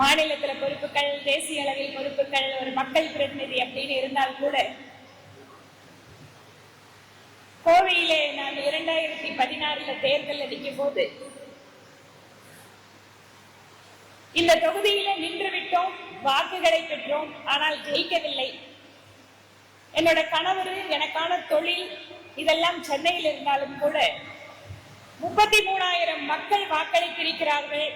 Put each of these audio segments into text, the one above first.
மாநிலத்துல பொறுப்புகள் தேசிய அளவில் பொறுப்புகள் ஒரு மக்கள் பிரதிநிதி அப்படின்னு இருந்தால் கூட கோவையிலே நான் இரண்டாயிரத்தி பதினாறுல தேர்தல் அடிக்கும் போது இந்த தொகுதியில நின்று விட்டோம் வாக்குகளை பெற்றோம் ஆனால் ஜெயிக்கவில்லை. என்னோட கணவர் எனக்கான தொழில் இதெல்லாம் சென்னையில் இருந்தாலும் கூட முப்பத்தி மூணாயிரம் மக்கள் வாக்களித்திருக்கிறார்கள்.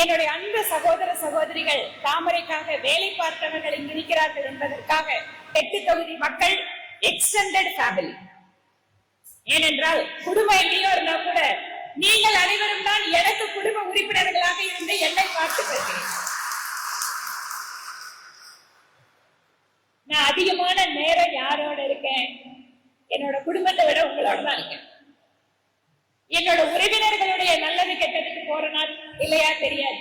என்னுடைய அன்பு சகோதர சகோதரிகள் தாமரைக்காக வேலை பார்த்தவர்கள் இங்கு இருக்கிறார்கள் என்பதற்காக எட்டு தொகுதி மக்கள் எக்ஸ்டெண்டட் ஃபேமிலி ஏனென்றால் குடும்பம் எங்கேயோ இருந்தா கூட நீங்கள் அனைவரும் தான் எனக்கு குடும்ப உறுப்பினர்களாக இருந்து என்னை பார்த்துக் கொள்கிறேன். நான் அதிகமான நேரம் யாரோட இருக்கேன்? என்னோட குடும்பத்தை விட உங்களோட தான் இருக்கேன். என்னோட உறவினர்களுடைய நல்லது கெட்டதுக்கு போறனா இல்லையா தெரியாது.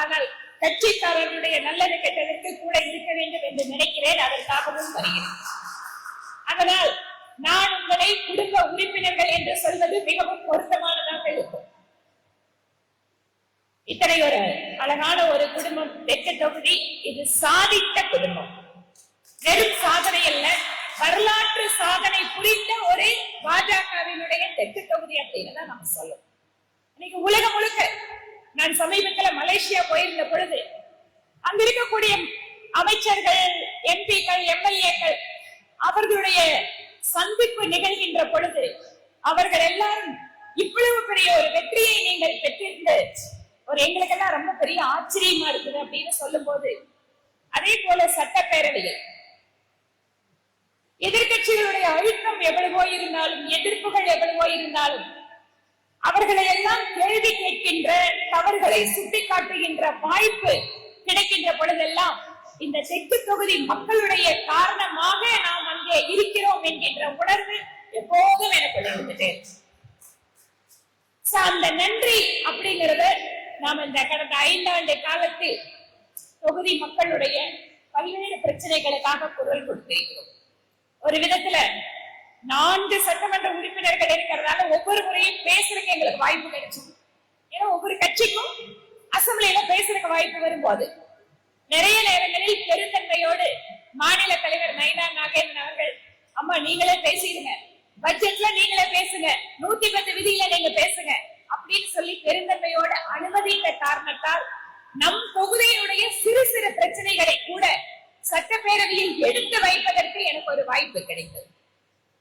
ஆனால் கட்சிக்காரர்களுடைய நல்லது கெட்டதற்கு கூட இருக்க வேண்டும் என்று நினைக்கிறேன். அதற்காகவும் வருகிறேன். அதனால் நான் உங்களை குடும்ப உறுப்பினர்கள் என்று சொல்வது மிகவும் பொருத்தமானதாக இருக்கும். இத்தனை ஒரு அழகான ஒரு குடும்பம் தெற்கு தொகுதி இது சாதித்த குடும்பம். வெறும் சாதனை அல்ல வரலாற்று சாதனை புரிந்த ஒரு பாஜகவினுடைய தெற்கு தொகுதி அப்படின்னு தான் நம்ம சொல்லணும். இன்னைக்கு உலகம் முழுக்க நான் சமீபத்துல மலேசியா போயிருந்த பொழுது அங்க இருக்கக்கூடிய அமைச்சர்கள் எம்பிக்கள் எம்எல்ஏக்கள் அவர்களுடைய சந்திப்பு நிகழ்கின்ற பொழுது அவர்கள் எல்லாரும் இவ்வளவு பெரிய ஒரு வெற்றியை நீங்கள் பெற்றிருந்த ஒரு எங்களுக்கெல்லாம் ரொம்ப பெரிய ஆச்சரியமா இருக்குது அப்படின்னு சொல்லும் போது அதே போல சட்டப்பேரவையில் எதிர்கட்சிகளுடைய அழுத்தம் எவ்வளவோ இருந்தாலும் எதிர்ப்புகள் எவ்வளவோ இருந்தாலும் அவர்களை எல்லாம் கேள்வி கேட்கின்ற தவறுகளை சுட்டிக்காட்டுகின்ற வாய்ப்பு கிடைக்கின்ற பொழுதெல்லாம் இந்த தெற்கு தொகுதி மக்களுடைய காரணமாக நாம் அங்கே இருக்கிறோம் என்கின்ற உணர்வு எப்போதும் எனக்கு இருந்துட்டே அந்த நன்றி அப்படிங்கறத நாம் இந்த கடந்த ஐந்தாண்டு காலத்தில் தொகுதி மக்களுடைய பல்வேறு பிரச்சனைகளுக்காக குரல் கொடுத்திருக்கிறோம். ஒரு விதத்துல நான்கு சட்டமன்ற உறுப்பினர்கள் இருக்கிறதால ஒவ்வொரு முறையும் பேசுறதுக்கு எங்களுக்கு வாய்ப்பு கிடைச்சது ஏன்னா ஒவ்வொரு கட்சிக்கும் அசம்பிளியில பேசுறதுக்கு வாய்ப்பு வரும்போது நிறைய நேரங்களில் பெருந்தன்மையோடு மாநில தலைவர் நயனா நாகேந்திரன் அவர்கள் அம்மா நீங்களே பேசிடுங்க. பட்ஜெட்ல நீங்களே பேசுங்க. நூத்தி பத்து விதியில நீங்க பேசுங்க. அப்படின்னு சொல்லி பெருந்தன்மையோட அனுமதித்த காரணத்தால் நம் தொகுதியினுடைய சிறு சிறு பிரச்சனைகளை கூட சட்டப்பேரவையில் எடுத்து வைப்பதற்கு எங்களுக்கு ஒரு வாய்ப்பு கிடைத்தது.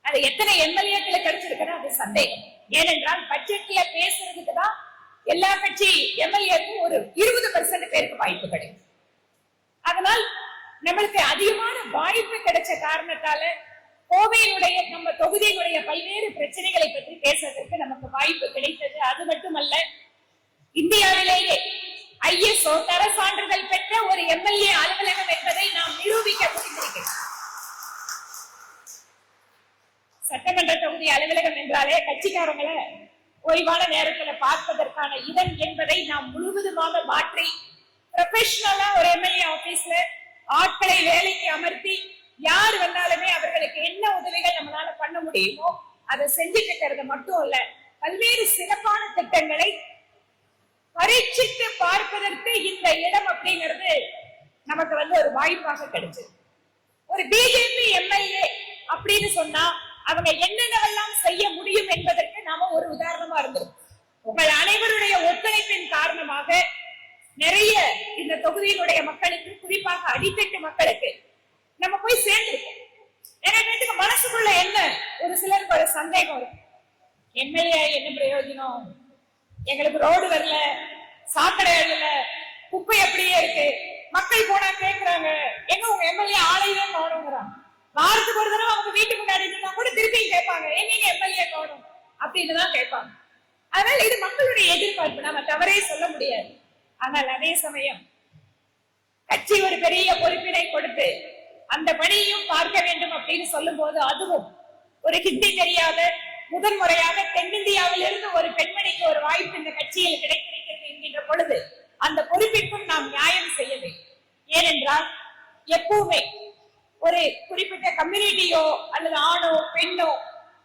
அது எத்தனை எம்எல்ஏக்களை கிடைச்சிருக்குன்னா அது சந்தேகம். ஏனென்றால் பட்ஜெட்ல பேசுறதுக்கு தான் எல்லா கட்சி எம்எல்ஏக்கும் ஒரு இருபது பர்சன்ட் பேருக்கு வாய்ப்பு கிடைக்கும். அதனால் நம்மளுக்கு அதிகமான வாய்ப்பு கிடைச்ச காரணத்தால கோவையினுடைய நம்ம தொகுதியினுடைய பல்வேறு பிரச்சனைகளை பற்றி பேசுவதற்கு நமக்கு வாய்ப்பு கிடைத்தது. அது மட்டுமல்ல இந்தியாவிலேயே ஐஎஸ்ஓ தர சான்றிதழ் பெற்ற ஒரு எம்எல்ஏ அலுவலகம் என்பதை நாம் நிரூபிக்க முடிந்திருக்கிறோம் சட்டமன்ற தொகுதி அலுவலகம் என்றாலே கட்சிக்காரங்களை ஓய்வான நேரத்தில் பார்ப்பதற்கான இதன் என்பதை நாம் முழுவதுமாக மாற்றி ப்ரொஃபஷனலா ஒரு எம்எல்ஏ ஆபீஸ்ல ஆட்களை வேலைக்கு அமர்த்தி யார் வந்தாலுமே அவர்களுக்கு என்ன உதவிகள் நம்மளால பண்ண முடியுமோ அதை செஞ்சுட்டு இருக்கிறது மட்டும் இல்ல பல்வேறு சிறப்பான திட்டங்களை பரீட்சித்து பார்ப்பதற்கு இந்த இடம் அப்படிங்கிறது நமக்கு வந்து ஒரு வாய்ப்பாக கிடைச்சது. ஒரு பிஜேபி எம்எல்ஏ அப்படின்னு சொன்னா அவங்க என்னென்னவெல்லாம் செய்ய முடியும் என்பதற்கு நாம ஒரு உதாரணமா இருந்திருக்கோம். உங்கள் அனைவருடைய ஒத்துழைப்பின் காரணமாக நிறைய இந்த தொகுதியினுடைய மக்களுக்கு குறிப்பாக அடித்தட்டு மக்களுக்கு நம்ம போய் சேர்ந்திருக்கோம். நிறைய பேருக்கு மனசுக்குள்ள என்ன? ஒரு சிலருக்கு ஒரு சந்தேகம் இருக்கும் எம்எல்ஏ என்ன பிரயோஜனம்? எங்களுக்கு ரோடு வரல சாக்கடை வரல குப்பை அப்படியே இருக்கு. மக்கள் போனா கேக்குறாங்க. எங்க உங்க எம்எல்ஏ ஆளையே காணுங்கிறாங்க. வாரத்துக்கு ஒரு தடவை அவங்க வீட்டுக்கு முன்னாடி இருந்தா கூட திருப்பியும் கேட்பாங்க. எங்க எம்எல்ஏ போகணும்? அப்படின்னு தான் கேட்பாங்க. அதனால இது மக்களுடைய எதிர்பார்ப்பு. நம்ம தவறே சொல்ல முடியாது. ஆனால் அதே சமயம் கட்சி ஒரு பெரிய பொறுப்பினை கொடுத்து அந்த பணியையும் பார்க்க வேண்டும் அப்படின்னு சொல்லும் போது அதுவும் ஒரு ஹிந்தி தெரியாத முதன் முறையாக தென்னிந்தியாவில் இருந்து ஒரு பெண்மணிக்கு ஒரு வாய்ப்பு இந்த கட்சியில் கிடைத்திருக்கிறது என்கின்ற பொழுது அந்த பொறுப்பிற்கும் நாம் நியாயம் செய்ய வேண்டும். ஏனென்றால் எப்பவுமே ஒரு குறிப்பிட்ட கம்யூனிட்டியோ அல்லது ஆணோ பெண்ணோ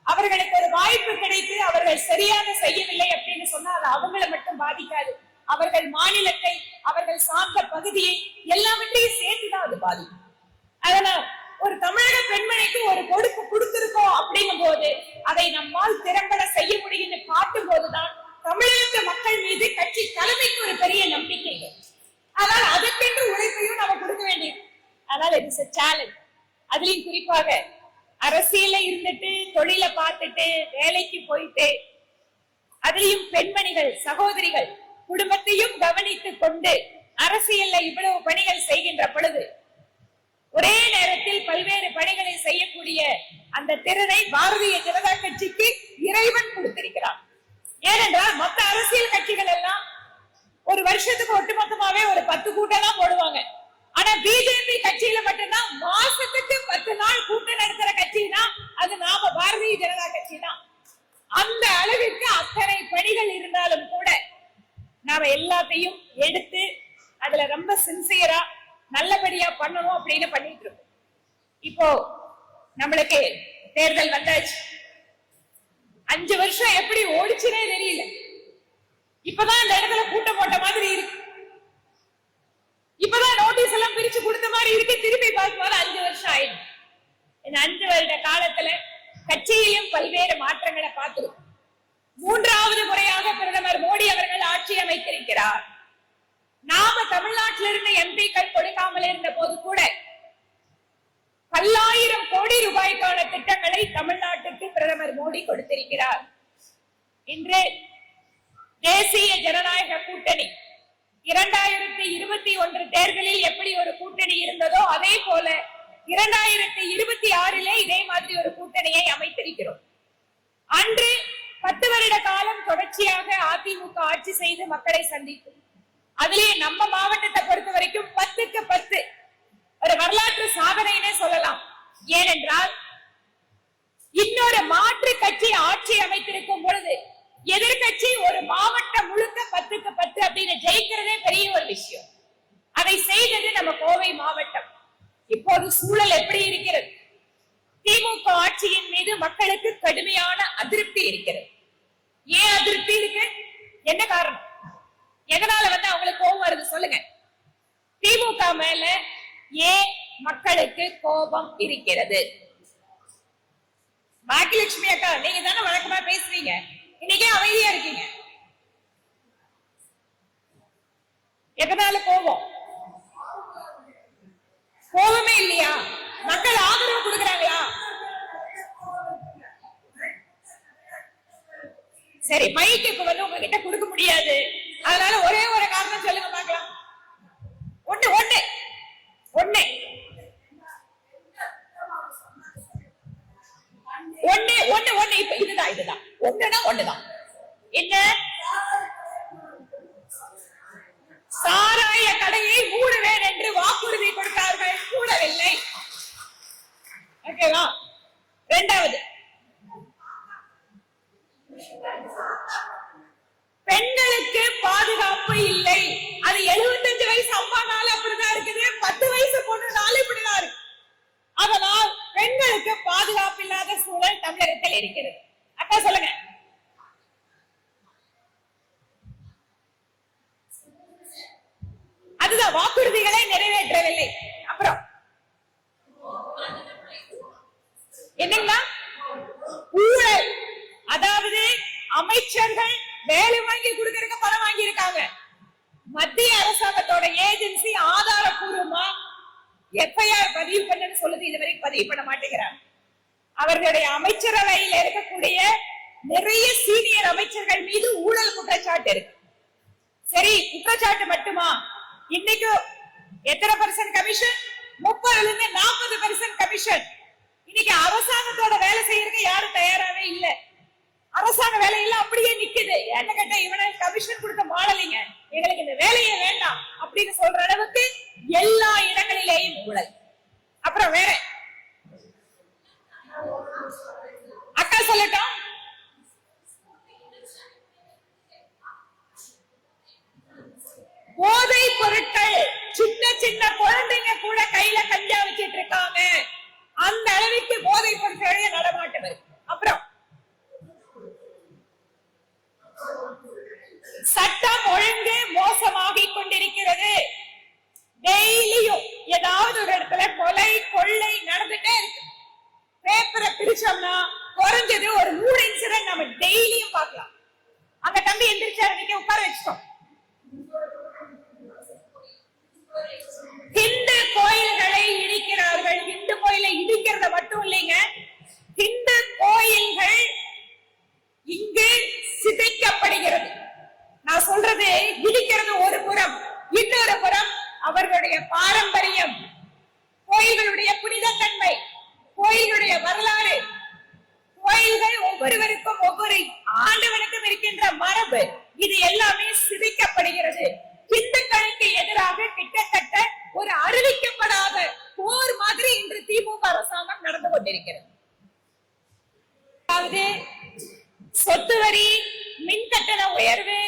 அவர்களுக்கு ஒரு வாய்ப்பு கிடைத்து அவர்கள் சரியாக செய்யவில்லை அப்படின்னு சொன்னா அது அவங்கள மட்டும் பாதிக்காது. அவர்கள் மாநிலத்தை அவர்கள் சார்ந்த பகுதியை எல்லாவற்றையும் சேர்த்துதான் அது பாதிக்கும். அதனால் ஒரு தமிழக பெண்மணிக்கு ஒரு கொடுப்பு கொடுத்திருக்கோம் அப்படிங்கும் போது அதை நம்மால் திறம்பட செய்ய முடியும்னு காட்டும் போதுதான் தமிழகத்து மக்கள் மீது கட்சி தலைமைக்கு ஒரு பெரிய நம்பிக்கை வரும். ஆனால் அதற்கென்று உழைப்பையும் நம்ம கொடுக்க வேண்டியது அதனால இட்ஸ் சேலஞ்ச் அதுலயும் குறிப்பாக அரசியல்ல இருந்துட்டு தொழிலை பார்த்துட்டு வேலைக்கு போயிட்டு அதுலயும் பெண்மணிகள் சகோதரிகள் குடும்பத்தையும் கவனித்துக் கொண்டு அரசியல்ல இவ்வளவு பணிகள் செய்கின்ற பொழுது ஒரே நேரத்தில் பல்வேறு பணிகளை செய்யக்கூடிய அந்த திறனை பாரதிய ஜனதா கட்சிக்கு இறைவன் கொடுத்திருக்கிறான் ஏனென்றால் மொத்த அரசியல் கட்சிகள் எல்லாம் ஒரு வருஷத்துக்கு ஒட்டுமொத்தமாவே ஒரு பத்து கூட்டம் தான் போடுவாங்க. ஆனா பிஜேபி கட்சியில மட்டும்தான் மாசத்துக்கு பத்து நாள் கூட்டம் நடத்துற கட்சினா அது நாம பாரதிய ஜனதா கட்சி தான் அந்த அளவிற்கு அத்தனை பணிகள் இருந்தாலும் கூட நாம எல்லாத்தையும் எடுத்து அதுல ரொம்ப சின்சியரா நல்லபடியா பண்ணணும் அப்படின்னு பண்ணிட்டு இருக்கோம். இப்போ நம்மளுக்கு தேர்தல் வந்தாச்சு. அஞ்சு வருஷம் எப்படி ஓடிச்சுனே தெரியல. இப்பதான் இந்த இடத்துல கூட்டம் போட்ட மாதிரி இருக்கு. இப்பதான் நோட்டீஸ் எல்லாம் பிரிச்சு கொடுத்த மாதிரி இருக்கு. திருப்பி பார்க்கும்போது அஞ்சு வருஷம் ஆயிடுச்சு. இந்த அஞ்சு வருட காலத்துல கட்சியிலும் பல்வேறு மாற்றங்களை பார்த்திருக்கோம். மூன்றாவது முறையாக பிரதமர் மோடி அவர்கள் ஆட்சி அமைத்திருக்கிறார். நாம தமிழ்நாட்டில இருந்த எம்பிக்கள் கொடுக்காமல் இருந்த போது கூட பல்லாயிரம் கோடி ரூபாய்க்கான திட்டங்களை தமிழ்நாட்டுக்கு பிரதமர் மோடி கொடுத்திருக்கிறார். இன்று தேசிய ஜனநாயக கூட்டணி இரண்டாயிரத்தி இருபத்தி ஒன்று தேர்தலில் எப்படி ஒரு கூட்டணி இருந்ததோ அதே போல இரண்டாயிரத்தி இருபத்தி ஆறிலே இதே மாதிரி ஒரு கூட்டணியை அமைத்திருக்கிறோம். அன்று பத்து வருட காலம் தொடர்ச்சியாக அதிமுக ஆட்சி செய்து மக்களை சந்திக்கும். அதிலே நம்ம மாவட்டத்தை பொறுத்த வரைக்கும் பத்துக்கு பத்து ஒரு வரலாற்று சாதனைனே சொல்லலாம். ஏனென்றால் இன்னொரு மாற்று கட்சி ஆட்சி அமைத்திருக்கும் பொழுது எதிர்கட்சி ஒரு மாவட்டம் முழுக்க பத்துக்கு பத்து அப்படின்னு ஜெயிக்கிறதே பெரிய ஒரு விஷயம். அதை செய்தது நம்ம கோவை மாவட்டம். இப்போது சூழல் எப்படி இருக்கிறது? திமுக ஆட்சியின் மீது மக்களுக்கு கடுமையான அதிருப்தி இருக்கிறது. ஏன் அதிருப்தி இருக்கு? என்ன காரணம்? எதனால வந்து அவங்களுக்கு கோபம் வருது சொல்லுங்க. திமுக மேல ஏன் மக்களுக்கு கோபம் இருக்கிறது? பாக்கியலட்சுமி அக்கா நீங்க தானே வழக்கமா பேசுறீங்க. இன்னைக்கே அமைதியா இருக்கீங்க. எதனால கோபம்? கோபமே இல்லையா? மக்கள் ஆதரவு கொடுக்கறாங்களா? சரி மைக் இப்ப வந்து உங்ககிட்ட கொடுக்க முடியாது. அதனால ஒரே ஒரு காரணம் சொல்லுங்க பாக்கலாம் ஒண்ணு ஒண்ணு ஒண்ணு. ஒண்ணு ஒண்ணு ஒண்ணு. இப்ப இதுதான் இதுதான். ஒண்ணுனா ஒண்ணுதான். என்ன? சாராய கடையை மூடுவேன் என்று வாக்குறுதி கொடுத்தார்கள். மூடவில்லை. ஓகேவா? இரண்டாவது பெண்களுக்கு பாதுகாப்பு இல்லை. அது 75 வயசு அம்மானால அப்படிதான் இருக்குது. பத்து வயசு பொண்ணுனால இப்படிதான் இருக்கு. அதனால் பெண்களுக்கு பாதுகாப்பு இல்லாத சூழல் தமிழகத்தில் இருக்கிறது. அக்கா சொல்லுங்க. அதுதான் வாக்குறுதிகளை நிறைவேற்றவில்லை. அப்புறம்? என்னங்களா ஊழல். அதாவது அமைச்சர்கள் வேலை வாங்கி கொடுக்கறதுக்கு பணம் வாங்கி இருக்காங்க மத்திய அரசாங்கத்தோட ஏஜென்சி ஆதாரபூர்வமா எஃப்ஐஆர் பதிவு பண்ணுன்னு சொல்லுது இதுவரைக்கும் பதிவு பண்ண மாட்டேங்கிறாங்க. அவர்களுடைய அமைச்சரவையில் இருக்கக்கூடிய நிறைய சீனியர் அமைச்சர்கள் மீது ஊழல் குற்றச்சாட்டு இருக்கு. சரி குற்றச்சாட்டு மட்டுமா? இன்னைக்கு எத்தனை பர்சன்ட் கமிஷன் முப்பதுல இருந்து நாற்பது பர்சன்ட் கமிஷன் இன்னைக்கு அரசாங்கத்தோட வேலை செய்யறதுக்கு யாரும் தயாராவே இல்ல. அரசாங்க வேலையெல்லாம் அப்படியே நிக்குது. என்ன கேட்டா இவனை கமிஷன் கொடுக்க மாடலிங்க எங்களுக்கு இந்த வேலையே வேண்டாம் அப்படின்னு சொல்ற அளவுக்கு எல்லா இடங்களிலேயும் ஊழல். அப்புறம் வேற. அக்கா சொல்லட்டும் போதை பொருட்கள் சின்ன சின்ன குழந்தைங்க கூட கையில கஞ்சா வச்சிட்டு இருக்காங்க அந்த அளவுக்கு போதை பொருட்களுடைய நடமாட்டம் இருக்கு அப்புறம் சட்டம் ஒழுங்கு மோச எந்திரிச்சோம்னா குறைஞ்சது ஒரு மூணு இன்சிடென்ட் நம்ம டெய்லியும் பார்க்கலாம் அந்த தம்பி எந்திரிச்சாரு இன்னைக்கு உட்கார வச்சிட்டோம் ஹிந்து கோயில்களை இடிக்கிறார்கள் ஹிந்து கோயிலை இடிக்கிறத மட்டும் இல்லைங்க ஹிந்து கோயில்கள் இங்கு சிதைக்கப்படுகிறது நான் சொல்றது இடிக்கிறது ஒரு புறம் இன்னொரு புறம் அவர்களுடைய பாரம்பரியம் கோயில்களுடைய புனிதத்தன்மை கோயிலுடைய வரலாறு கோயில்கள் ஒவ்வொருவருக்கும் ஒவ்வொரு ஆண்டவனுக்கும் இருக்கின்ற மரபு இது எல்லாமே சிதைக்கப்படுகிறது இந்துக்களுக்கு எதிராக கிட்டத்தட்ட ஒரு அறிவிக்கப்படாத போர் மாதிரி இன்று திமுக அரசாங்கம் நடந்து கொண்டிருக்கிறது அதாவது சொத்து வரி மின் கட்டண உயர்வு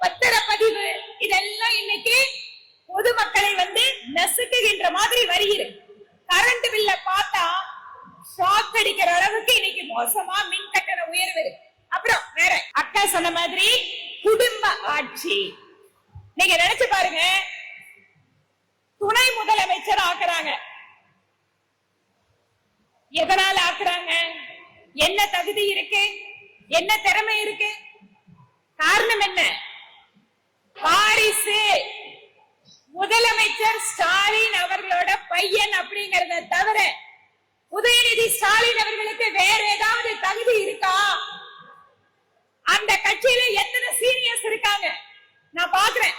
பத்திரப்பதிவு இதெல்லாம் இன்னைக்கு பொதுமக்களை வந்து நசுக்குகின்ற மாதிரி வருகிறது. கரண்ட் பில்ல பார்த்தா ஷாக் அடிக்கிற அளவுக்கு இன்னைக்கு மோசமா மின் கட்டண உயர்வு அப்புறம் வேற அக்கா சொன்ன மாதிரி குடும்ப ஆட்சி. நீங்க நினைச்சு பாருங்க துணை முதலமைச்சர் ஆக்குறாங்க. எதனால ஆக்குறாங்க? என்ன தகுதி இருக்கு? என்ன திறமை இருக்கு? காரணம் என்ன? வாரிசு. முதலமைச்சர் ஸ்டாலின் அவர்களோட பையன் அப்படிங்கறத தவிர உதயநிதி ஸ்டாலின் அவர்களுக்கு வேற ஏதாவது தகுதி இருக்கா? அந்த கட்சியில எத்தனை சீனியர்ஸ் இருக்காங்க? நான் பாக்குறேன்.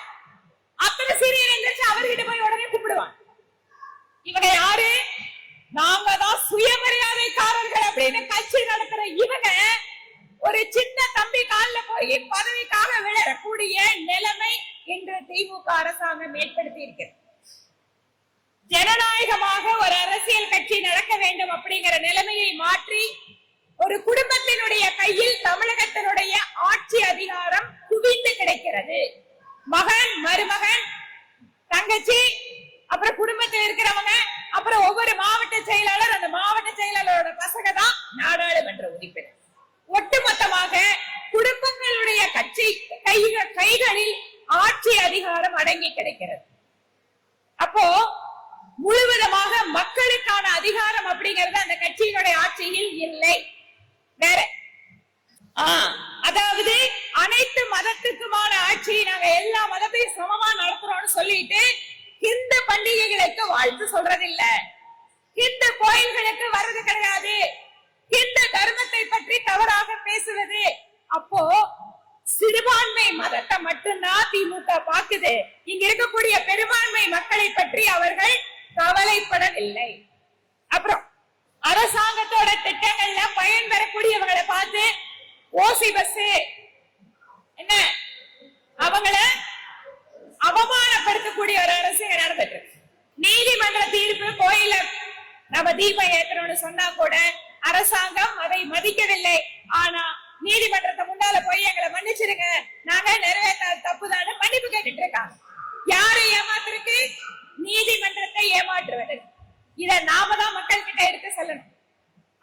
அத்தனை சீனியர் எந்திரிச்சு அவர்கிட்ட போய் உடனே கூப்பிடுவான் இவங்க யாரு? நாங்க தான் சுயமரியாதைக்காரர்கள் அப்படின்னு கட்சி நடத்துற இவங்க ஒரு சின்ன தம்பி கால போய் பதவிக்காக விழக்கூடிய நிலைமை இன்று திமுக அரசாங்கம் ஏற்படுத்தி இருக்கு. ஜனநாயகமாக ஒரு அரசியல் கட்சி நடக்க வேண்டும் அப்படிங்கிற நிலைமையை மாற்றி ஒரு குடும்பத்தினுடைய கையில் பண்டிகைகளுக்கு சொல்றது இல்ல இந்த கோயில்களுக்கு வர்றது கிடையாது. இந்த தர்மத்தை பற்றி தவறாக பேசுவது. அப்போ சிறுபான்மை மதத்தை மட்டும்தான் திமுக பாக்குது இங்க இருக்கக்கூடிய பெரும்பான்மை மக்களை பற்றி அவர்கள் கவலைப்படவில்லை. அப்புறம் அரசாங்கத்தோட திட்டங்கள்ல பயன் பெறக்கூடியவங்களை பார்த்து ஓசி பஸ் என்ன? அவங்கள அவமானப்படுத்தக்கூடிய ஒரு அரசு இங்க நடந்துட்டு இருக்கு. நீதிமன்ற தீர்ப்பு கோயில நம்ம தீபம் ஏற்றணும்னு சொன்னா கூட அரசாங்கம் அதை மதிக்கவில்லை. ஆனா நீதிமன்றத்தை முன்னால போய் எங்களை மன்னிச்சிருங்க. நாங்க நிறைவேற்ற தப்புதான்னு மன்னிப்பு கேட்டுட்டு இருக்காங்க. யாரை ஏமாத்திருக்கு நீதிமன்றத்தை ஏமாற்றுவது இத நாம தான் மக்கள் கிட்ட எடுத்து சொல்லணும்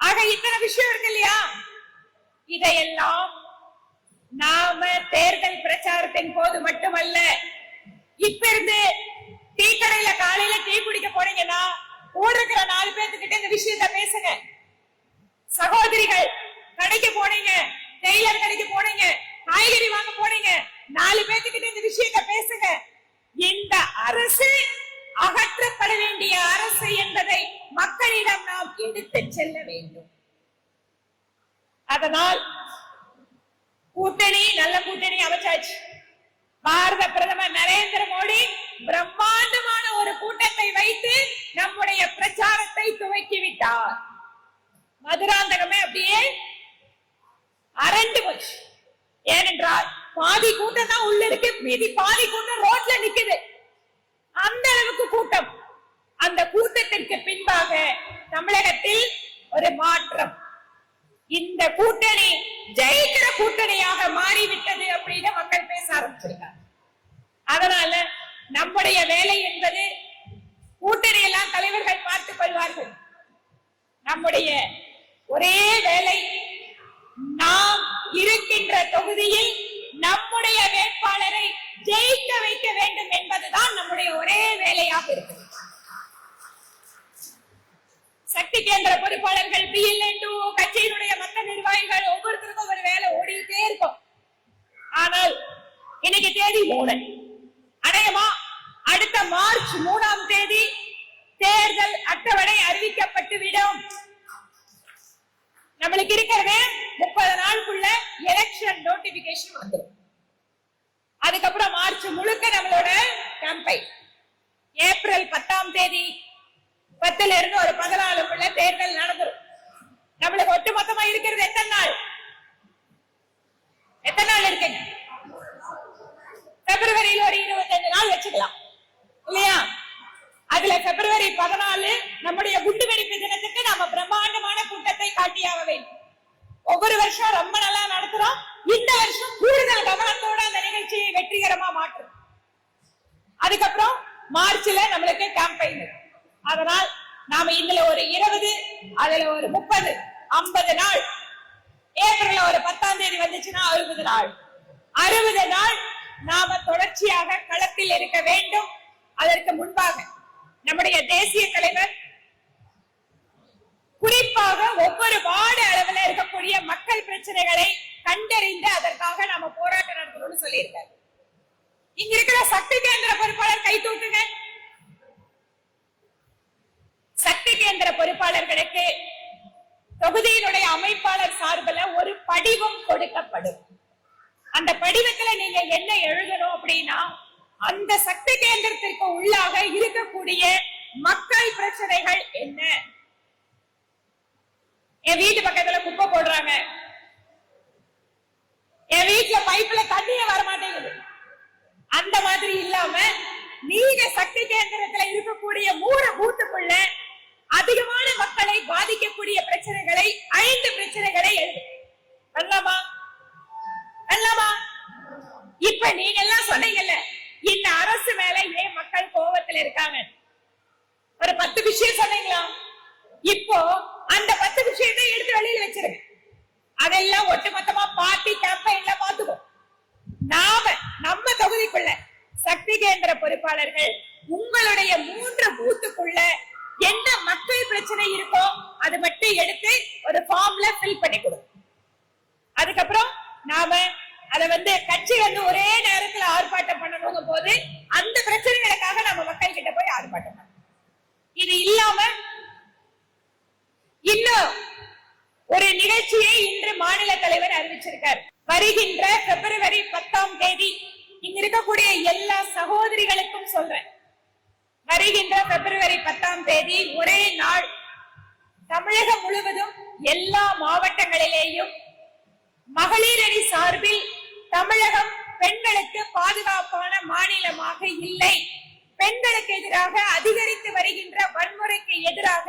ஆக இத்தனை விஷயம் இருக்கு இல்லையா இதையெல்லாம் நாம தேர்தல் பிரச்சாரத்தின் போது மட்டுமல்ல இப்ப இருந்து டீ கடையில காலையில டீ குடிக்க போனீங்கன்னா கூட இருக்கிற நாலு பேர்த்துக்கிட்ட இந்த விஷயத்த பேசுங்க. சகோதரிகள் கடைக்கு போனீங்க டெய்லர் கடைக்கு போனீங்க காய்கறி வாங்க போனீங்க நாலு பேத்துக்கிட்ட இந்த விஷயத்த பேசுங்க. இந்த அரசு அகற்றப்பட வேண்டிய அரசு என்பதை மக்களிடம் நாம் எடுத்து செல்ல வேண்டும். அதனால் கூட்டணி நல்ல கூட்டணி அமைச்சாச்சு. பாரத பிரதமர் நரேந்திர மோடி பிரம்மாண்டமான ஒரு கூட்டத்தை வைத்து நம்முடைய பிரச்சாரத்தை துவக்கி விட்டார் மதுராந்தகமே அப்படியே அரண்டு போச்சு. ஏனென்றால் பாதி கூட்டம் தான் உள்ள இருக்கு மீதி பாதி கூட்டம் ரோட்ல நிக்குது. அந்த அளவுக்கு கூட்டம். அந்த கூட்டத்திற்கு பின்பாக தமிழகத்தில் ஒரு மாற்றம். இந்த கூட்டணி ஜெயிக்கிற கூட்டணியாக மாறிவிட்டது அப்படின்னு மக்கள் பேச ஆரம்பிச்சிருக்காங்க. அதனால நம்முடைய வேலை என்பது கூட்டணி எல்லாம் தலைவர்கள் பார்த்துக் கொள்வார்கள். நம்முடைய ஒரே வேலை நாம் இருக்கின்ற தொகுதியில் நம்முடைய வேட்பாளரை ஜெயிக்க வைக்க வேண்டும் என்பதுதான் நம்முடைய ஒரே வேலையாக இருக்கிறது. சக்தி கேந்திர பொறுப்பாளர்கள் பிஎல்ஏ டூ கட்சியினுடைய மத்த நிர்வாகிகள் ஒவ்வொருத்தருக்கும் ஒரு வேலை ஓடிக்கிட்டே இருக்கும். ஆனால் இன்னைக்கு தேதி மூணு. அடையமா அடுத்த மார்ச் மூணாம் தேதி தேர்தல் அட்டவணை அறிவிக்கப்பட்டு விடும். நம்மளுக்கு இருக்கிறது முப்பது நாளுக்குள்ள எலெக்ஷன் நோட்டிபிகேஷன் வந்துடும் அதுக்கப்புறம் மார்ச் முழுக்க நம்மளோட கேம்பெயின் ஏப்ரல் பத்தாம் தேதி பத்துல இருந்து ஒரு பதினாலுக்குள்ள தேர்தல் நடந்துடும் நம்மளுக்கு ஒட்டுமொத்தமா இருக்கிறது எத்தனை நாள்? எத்தனை நாள் இருக்குங்க? பிப்ரவரியில ஒரு இருபத்தஞ்சு நாள் வச்சுக்கலாம். இல்லையா? அதுல பிப்ரவரி பதினாலு நம்முடைய குண்டுவெடிப்பு தினத்துக்கு நாம பிரம்மாண்டமான கூட்டத்தை காட்டியாக வேண்டும். ஒவ்வொரு வருஷம் ரொம்ப நல்லா நடத்துறோம். இந்த வருஷம் கூடுதல் கவனத்தோட அந்த நிகழ்ச்சியை வெற்றிகரமா மாற்றும். அதுக்கப்புறம் மார்ச்ல நம்மளுக்கு கேம்பெயின் அதனால் நாம இதுல ஒரு இருபது அதுல ஒரு முப்பது ஐம்பது நாள். ஏப்ரல் ஒரு பத்தாம் தேதி வந்துச்சுன்னா அறுபது நாள். அறுபது நாள் நாம தொடர்ச்சியாக களத்தில் இருக்க வேண்டும். அதற்கு முன்பாக நம்முடைய தேசிய தலைவர் குறிப்பாக ஒவ்வொரு வார்டு அளவுல இருக்கக்கூடிய மக்கள் பிரச்சனைகளை கண்டறிந்து அதற்காக நாம போராட்டம் நடத்தணும்னு சொல்லியிருக்காரு. இங்க இருக்கிற சக்தி கேந்திர பொறுப்பாளர் கை தூக்குங்க. சக்தி கேந்திர பொறுப்பாளர்களுக்கு தொகுதியினுடைய அமைப்பாளர் சார்பில் ஒரு படிவம் கொடுக்கப்படும். அந்த படிவத்துல நீங்க என்ன எழுதணும் அப்படின்னா அந்த சக்தி கேந்திரத்திற்கு உள்ளாக இருக்கக்கூடிய மக்கள் பிரச்சனைகள் என்ன? என் வீட்டு பக்கத்துல குப்பை போடுறாங்க. என் வீட்டுல பைப்ல தண்ணியே வர மாட்டேங்குது. அந்த மாதிரி இல்லாம நீங்க சக்தி கேந்திரத்துல இருக்கக்கூடிய மூணு பூத்துக்குள்ள அதிகமான மக்களை பாதிக்கக்கூடிய பிரச்சனைகளை ஐந்து பிரச்சனைகளை எழுது. பண்ணலாமா பண்ணலாமா இப்ப நீங்க எல்லாம் சொன்னீங்கல்ல இந்த அரசு மேல ஏன் மக்கள் கோபத்துல இருக்காங்க? ஒரு பத்து விஷயம் சொன்னீங்களா? இப்போ அந்த பத்து விஷயத்தை எடுத்து வெளியில வச்சிருங்க. அதெல்லாம் ஒட்டுமொத்தமா பார்ட்டி கேம்பெயின்ல பாத்துக்கோ நாம நம்ம தொகுதிக்குள்ள சக்தி கேந்திர பொறுப்பாளர்கள் உங்களுடைய மூன்று பூத்துக்குள்ள என்ன மக்கள் பிரச்சனை இருக்கோ அது மட்டும் எடுத்து ஒரு ஃபார்ம்ல ஃபில் பண்ணி கொடுங்க அதுக்கப்புறம் நாம அத வந்து கட்சி வந்து ஒரே நேரத்துல ஆர்ப்பாட்டம் பண்ணணும் போது அந்த பிரச்சனைகளுக்காக நம்ம மக்கள் கிட்ட போய் ஆர்ப்பாட்டம் பண்ணணும். இது இல்லாம இன்னும் ஒரு நிகழ்ச்சியை இன்று மாநில தலைவர் அறிவிச்சிருக்கார். வருகின்ற பிப்ரவரி பத்தாம் தேதி இங்க இருக்கக்கூடிய எல்லா சகோதரிகளுக்கும் சொல்றேன். வருகின்ற பிப்ரவரி பத்தாம் தேதி ஒரே நாள். தமிழகம் முழுவதும் எல்லா மாவட்டங்களிலேயும் மகளிர் அணி சார்பில் தமிழகம் பெண்களுக்கு பாதுகாப்பான மாநிலமாக இல்லை. பெண்களுக்கு எதிராக அதிகரித்து வருகின்ற வன்முறைக்கு எதிராக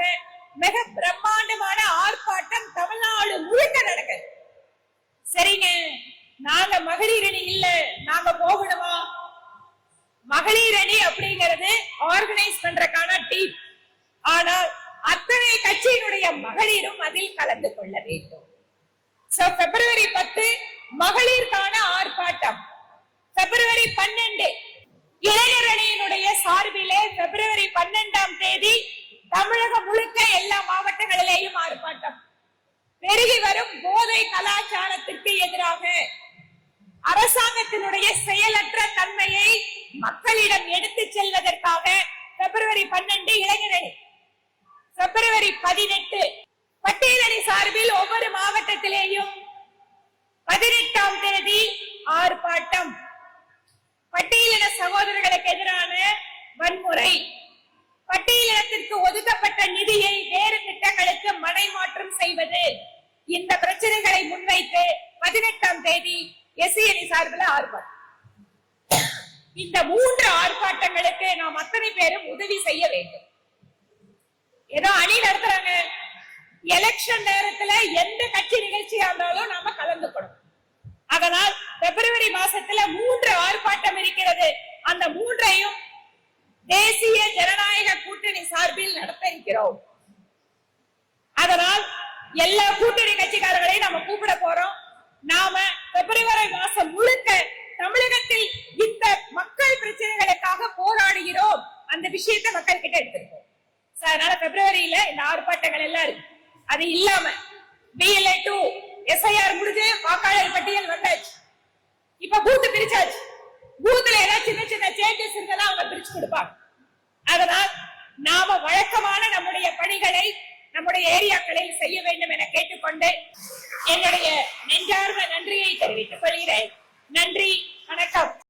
மிக பிரம்மாண்டமான ஆர்ப்பாட்டம் தமிழ்நாடு முழுக்க நடக்குது. சரிங்க. நாங்க மகளிர் அணி இல்ல. நாங்க போகணுமா? மகளிர் அணி அப்படிங்கிறது ஆர்கனைஸ் பண்றதுக்கான டீம் ஆனால் அத்தனை கட்சியினுடைய மகளிரும் அதில் கலந்து கொள்ள வேண்டும். சோ பிப்ரவரி பத்து மகளிருக்கான ஆர்ப்பாட்டம். பிப்ரவரி பன்னெண்டு இளைஞர் அணியினுடைய சார்பிலே பிப்ரவரி பன்னெண்டாம் தேதி தமிழகம் முழுக்க எல்லா மாவட்டங்களிலேயும் ஆர்ப்பாட்டம். பெருகி வரும் போதை கலாச்சாரத்திற்கு எதிராக அரசாங்கத்தினுடைய செயலற்ற தன்மையை மக்களிடம் எடுத்து செல்வதற்காக பிப்ரவரி பன்னெண்டு இளைஞரணி பிப்ரவரி பதினெட்டு பட்டியலணி சார்பில் ஒவ்வொரு மாவட்டத்திலேயும் பதினெட்டாம் தேதி ஆர்ப்பாட்டம். பட்டியலின சகோதரர்களுக்கு எதிரான வன்முறை. பட்டியலினத்திற்கு ஒதுக்கப்பட்ட நிதியை வேறு திட்டங்களுக்கு மனை மாற்றம் செய்வது. இந்த பிரச்சனைகளை முன்வைத்து பதினெட்டாம் தேதி எஸ்சி அணி சார்பில் ஆர்ப்பாட்டம். இந்த மூன்று ஆர்ப்பாட்டங்களுக்கு நாம் அத்தனை பேரும் உதவி செய்ய வேண்டும். ஏதோ அணி நடத்துறாங்க. எலெக்ஷன் நேரத்துல எந்த கட்சி நிகழ்ச்சியா இருந்தாலும் நாம கலந்துக்கணும். அதனால் பிப்ரவரி மாசத்துல மூன்று ஆர்ப்பாட்டம் இருக்கிறது. அந்த மூன்றையும் தேசிய ஜனநாயக கூட்டணி சார்பில் நடத்த இருக்கிறோம். அதனால் எல்லா கூட்டணி கட்சிக்காரர்களையும் நம்ம கூப்பிட போறோம். நாம பிப்ரவரி மாசம் முழுக்க தமிழகத்தில் இந்த மக்கள் பிரச்சனைகளுக்காக போராடுகிறோம். அந்த விஷயத்தை மக்கள் கிட்ட எடுத்திருக்கோம். So, அதனால பிப்ரவரியில இந்த ஆர்ப்பாட்டங்கள் எல்லாம் இருக்கு அது இல்லாம பிஎல்ஏ டூ எஸ்ஐஆர் முடிஞ்சு வாக்காளர் பட்டியல் வந்தாச்சு. இப்ப பூத் பிரிச்சாச்சு. பூத்துல ஏதாவது சின்ன சின்ன சேஞ்சஸ் இருந்தாலும் அவங்க பிரிச்சு கொடுப்பாங்க. அதனால் நாம வழக்கமான நம்முடைய பணிகளை நம்முடைய ஏரியாக்களில் செய்ய வேண்டும் என கேட்டுக்கொண்டு என்னுடைய நெஞ்சார்ந்த நன்றியை தெரிவித்துக் கொள்கிறேன். நன்றி வணக்கம்.